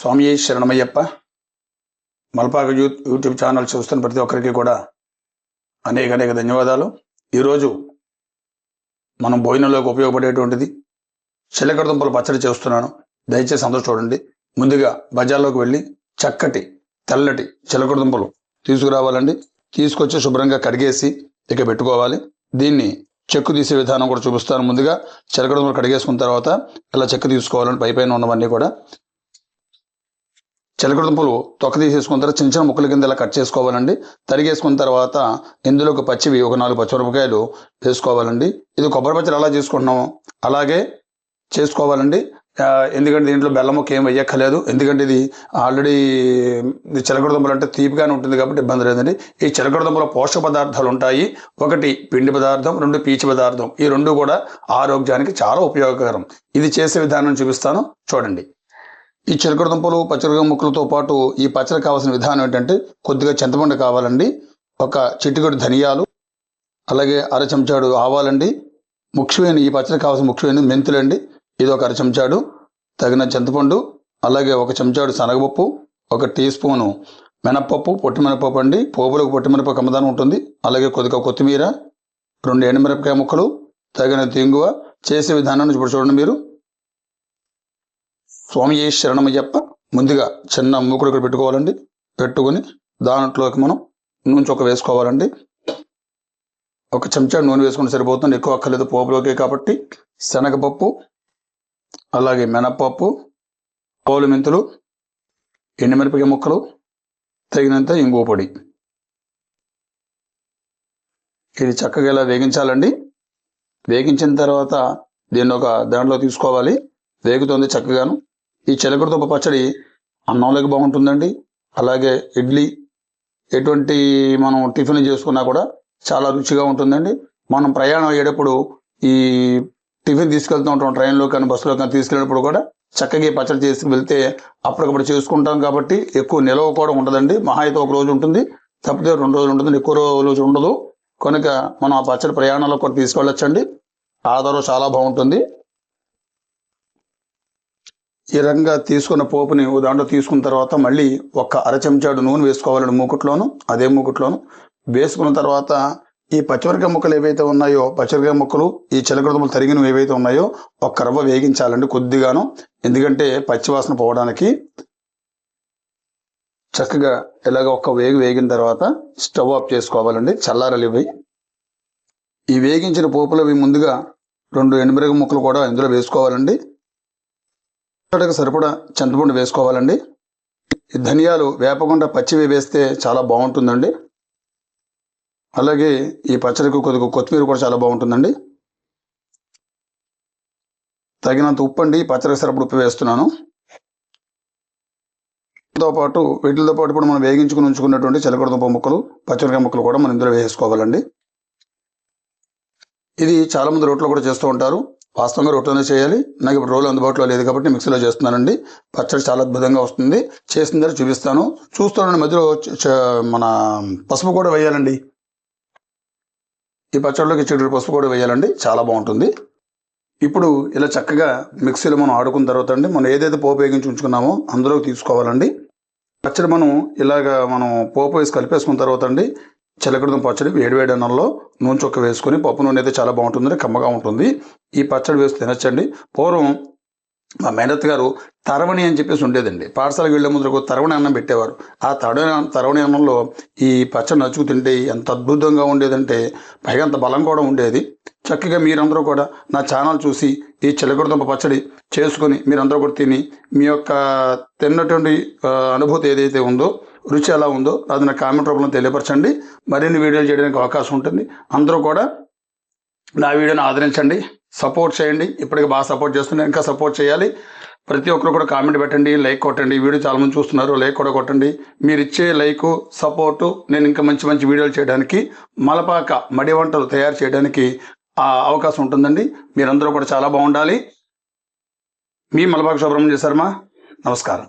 స్వామి శరణమయ్యప్ప మల్పాక youth YouTube channel చూస్తున్న ప్రతి ఒక్కరికి కూడా అనేక అనేక ధన్యవాదాలు. ఈరోజు మనం భోజనంలోకి ఉపయోగపడేటువంటిది చిలకడ దుంపలు పచ్చడి చేస్తున్నాను. దయచేసి అందరూ చూడండి. ముందుగా బజార్లోకి వెళ్ళి చక్కటి తెల్లటి చిలకడ దుంపలు తీసుకురావాలండి. తీసుకొచ్చి శుభ్రంగా కడిగేసి ఇక పెట్టుకోవాలి. దీన్ని చెక్కు తీసే విధానం కూడా చూపిస్తాను ముందుగా. చిలకడ దుంపలు కడిగేసుకున్న తర్వాత ఇలా చెక్కు తీసుకోవాలని పై పైన ఉన్నవన్నీ కూడా చిలకడదుంపలు తొక్క తీసేసుకున్న తర్వాత చిన్న చిన్న ముక్కల కింద ఇలా కట్ చేసుకోవాలండి. తరిగేసుకున్న తర్వాత ఇందులో ఒక పచ్చివి ఒక నాలుగు పచ్చిమిరపకాయలు వేసుకోవాలండి. ఇది కొబ్బరి పచ్చడి ఎలా చేసుకుంటున్నాము అలాగే చేసుకోవాలండి. ఎందుకంటే దీంట్లో బెల్లం ముక్క ఏం వేయక్కర్లేదు. ఎందుకంటే ఇది ఆల్రెడీ ఇది చిలకడ దుంపలు అంటే తీపిగానే ఉంటుంది కాబట్టి ఇబ్బంది లేదండి. ఈ చిలకడ దుంపలో పోషక పదార్థాలు ఉంటాయి. ఒకటి పిండి పదార్థం రెండు పీచు పదార్థం. ఈ రెండు కూడా ఆరోగ్యానికి చాలా ఉపయోగకరం. ఇది చేసే విధానం చూపిస్తాను. చూడండి. ఈ చిలకడదుంపలు దుంపలు ముక్కలతో పాటు ఈ పచ్చడి కావాల్సిన విధానం ఏంటంటే కొద్దిగా చింతపండు కావాలండి ఒక చిటికెడు ధనియాలు అలాగే అర చెంచాడు ఆవాలండి ముఖ్యమైన ఈ పచ్చడి కావాల్సిన ముఖ్యమైన మెంతులండి ఇది ఒక అర చెంచాడు తగిన చింతపండు అలాగే ఒక చెంచాడు శనగపప్పు ఒక టీ స్పూను మినప్పప్పు పొట్టి మినపప్పు అండి పోపులకు పొట్టి మినపప్పు కమ్మదానం ఉంటుంది అలాగే కొద్దిగా కొత్తిమీర రెండు ఎండుమిరపకాయ ముక్కలు తగిన తెంగువ చేసే విధానాన్ని ఇప్పుడు చూడండి మీరు. స్వామి శరణమయ్యప్ప ముందుగా చిన్న మూకుడు ఇక్కడ పెట్టుకోవాలండి. పెట్టుకుని దాంట్లోకి మనం నూనె ఒక వేసుకోవాలండి. ఒక చెంచా నూనె వేసుకుంటే సరిపోతుంది. ఎక్కువ అక్కర్లేదు పోపులోకే కాబట్టి. శనగపప్పు అలాగే మినప్పప్పు పోలు మెంతులు ఎండుమిరపకాయ ముక్కలు తగినంత ఇంగువ పొడి. ఇది చక్కగా ఇలా వేగించాలండి. వేగించిన తర్వాత దీన్ని ఒక దాంట్లో తీసుకోవాలి. వేగుతుంది చక్కగాను. ఈ చిలకడదుంప పచ్చడి అన్నంలోకి బాగుంటుందండి. అలాగే ఇడ్లీ ఎటువంటి మనం టిఫిన్ చేసుకున్నా కూడా చాలా రుచిగా ఉంటుందండి. మనం ప్రయాణం అయ్యేటప్పుడు ఈ టిఫిన్ తీసుకెళ్తూ ఉంటాం ట్రైన్లో కానీ బస్సులో కానీ తీసుకెళ్ళినప్పుడు కూడా చక్కగా పచ్చడి చేసి వెళ్తే అప్పటికప్పుడు చేసుకుంటాం కాబట్టి ఎక్కువ నిలవ కూడా ఉండదండి. మహా అయితే ఒక రోజు ఉంటుంది. తప్పితే రెండు రోజులు ఉంటుంది ఎక్కువ రోజు ఉండదు. కనుక మనం ఆ పచ్చడి ప్రయాణంలో కూడా తీసుకెళ్ళొచ్చండి. ఆధారం చాలా బాగుంటుంది. ఈ రకంగా తీసుకున్న పోపుని దాంట్లో తీసుకున్న తర్వాత మళ్ళీ ఒక అర చెంచాడు నూనె వేసుకోవాలండి మూకుట్లోను అదే మూకుట్లోను. వేసుకున్న తర్వాత ఈ పచ్చిమిరకాయ ముక్కలు ఏవైతే ఉన్నాయో పచ్చిమిరకాయ ముక్కలు ఈ చిలకడదుంపలు తరిగినవి ఏవైతే ఉన్నాయో ఒక రవ్వ వేగించాలండి కొద్దిగాను. ఎందుకంటే పచ్చివాసన పోవడానికి చక్కగా ఇలాగ ఒక్క వేగి వేగిన తర్వాత స్టవ్ ఆఫ్ చేసుకోవాలండి చల్లారలు ఇవి. ఈ వేగించిన పోపులు ముందుగా రెండు ఎండుమిరగ ముక్కలు కూడా ఇందులో వేసుకోవాలండి. పచ్చడికి సరిపడా చింతపండు వేసుకోవాలండి. ఈ ధనియాలు వేపకుండా పచ్చివి వేస్తే చాలా బాగుంటుందండి. అలాగే ఈ పచ్చడికి కొద్దిగా కొత్తిమీర కూడా చాలా బాగుంటుందండి. తగినంత ఉప్పు అండి పచ్చడికి సరిపడా ఉప్పు వేస్తున్నాను. తో పాటు వీటితో పాటు ఇప్పుడు మనం వేగించుకుని ఉంచుకున్నటువంటి చిలకడదుంప ముక్కలు పచ్చిమిరకాయ ముక్కలు కూడా మనం ఇందులో వేసుకోవాలండి. ఇది చాలామంది రోట్లో కూడా చేస్తూ ఉంటారు. వాస్తవంగా రొట్టెలో చేయాలి. నాకు ఇప్పుడు రోలు అందుబాటులో లేదు కాబట్టి మిక్సీలో చేస్తున్నానండి. పచ్చడి చాలా అద్భుతంగా వస్తుంది. చేసిన తర్వాత చూపిస్తాను. చూస్తున్నాను మధ్యలో చ- మన పసుపు కూడా వేయాలండి. ఈ పచ్చడిలోకి చెడు పసుపు కూడా వేయాలండి. చాలా బాగుంటుంది. ఇప్పుడు ఇలా చక్కగా మిక్సీలో మనం ఆడుకున్న తర్వాత అండి మనం ఏదైతే పోపు వేగించి ఉంచుకున్నామో అందులోకి తీసుకోవాలండి. పచ్చడి మనం ఇలాగ మనం పోపు వేసి కలిపేసుకున్న తర్వాత అండి చిలకడదుంప పచ్చడి వేడి వేడి అన్నంలో నూనె చొక్క వేసుకొని పప్పు నూనె అయితే చాలా బాగుంటుంది కమ్మగా ఉంటుంది. ఈ పచ్చడి వేసి తినచ్చండి. పూర్వం మా మేనత్ గారు తరవణి అని చెప్పేసి ఉండేదండి. పాఠశాలకు వెళ్ళే ముందు తరవణి అన్నం పెట్టేవారు. ఆ తరవణి తరవణి అన్నంలో ఈ పచ్చడి నచ్చుకు తింటే ఎంత అద్భుతంగా ఉండేదంటే పైగా అంత బలం కూడా ఉండేది. చక్కగా మీరందరూ కూడా నా ఛానల్ చూసి ఈ చిలకడదుంప పచ్చడి చేసుకొని మీరందరూ కూడా తిని మీ యొక్క తిన్నటువంటి అనుభూతి ఏదైతే ఉందో రుచి ఎలా ఉందో అది నా కామెంట్ రూపంలో తెలియపరచండి. మరిన్ని వీడియోలు చేయడానికి అవకాశం ఉంటుంది. అందరూ కూడా నా వీడియోని ఆదరించండి సపోర్ట్ చేయండి. ఇప్పటికి బాగా సపోర్ట్ చేస్తున్నారు ఇంకా సపోర్ట్ చేయాలి. ప్రతి ఒక్కరు కూడా కామెంట్ పెట్టండి లైక్ కొట్టండి. వీడియో చాలా మంది చూస్తున్నారు లైక్ కూడా కొట్టండి. మీరు ఇచ్చే లైక్ సపోర్టు నేను ఇంకా మంచి మంచి వీడియోలు చేయడానికి మలపాక మడి వంటలు తయారు చేయడానికి ఆ అవకాశం ఉంటుందండి. మీరందరూ కూడా చాలా బాగుండాలి. మీ మలపాక సుబ్రహ్మణ్య శర్మ నమస్కారం.